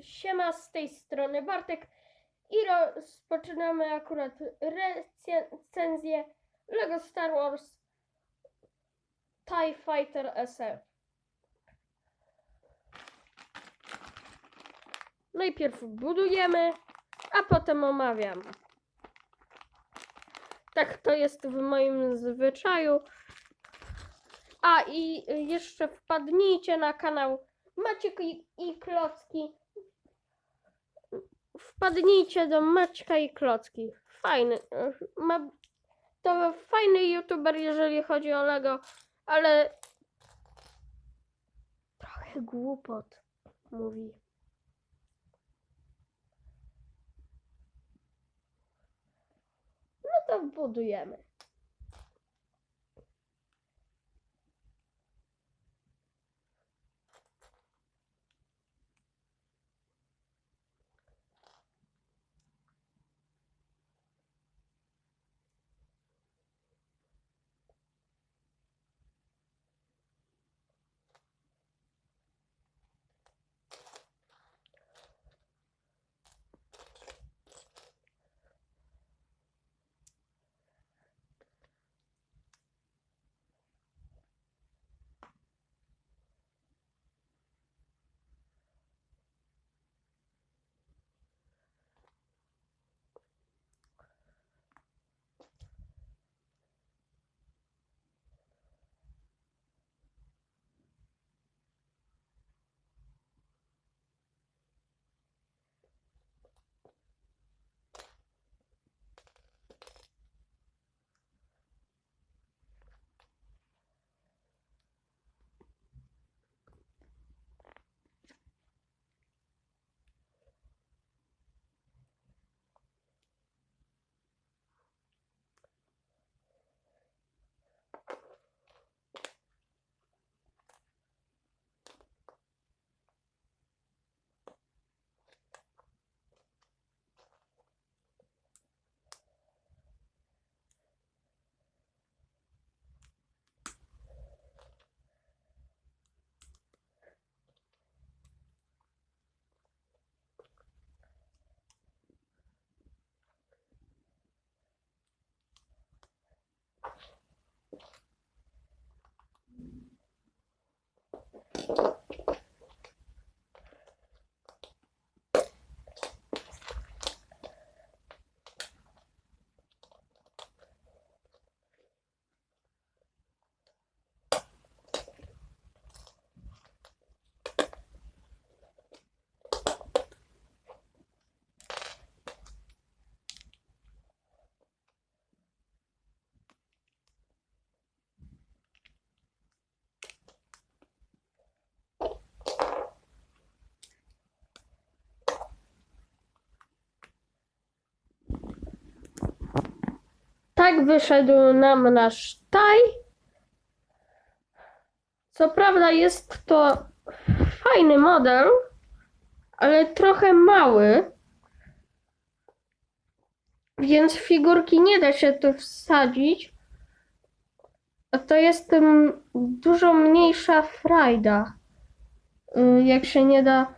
Siema z tej strony Bartek i rozpoczynamy akurat recenzję LEGO Star Wars TIE Fighter SF. Najpierw budujemy, a potem omawiam. Tak to jest w moim zwyczaju. A i jeszcze wpadnijcie na kanał Maciek i Klocki. Wpadnijcie do Maćka i Klocki. Fajny. Ma, to fajny youtuber, jeżeli chodzi o Lego, ale trochę głupot mówi. No to budujemy. Wyszedł nam nasz taj. Co prawda jest to fajny model, ale trochę mały. Więc figurki nie da się tu wsadzić. A to jest dużo mniejsza frajda. Y, Jak się nie da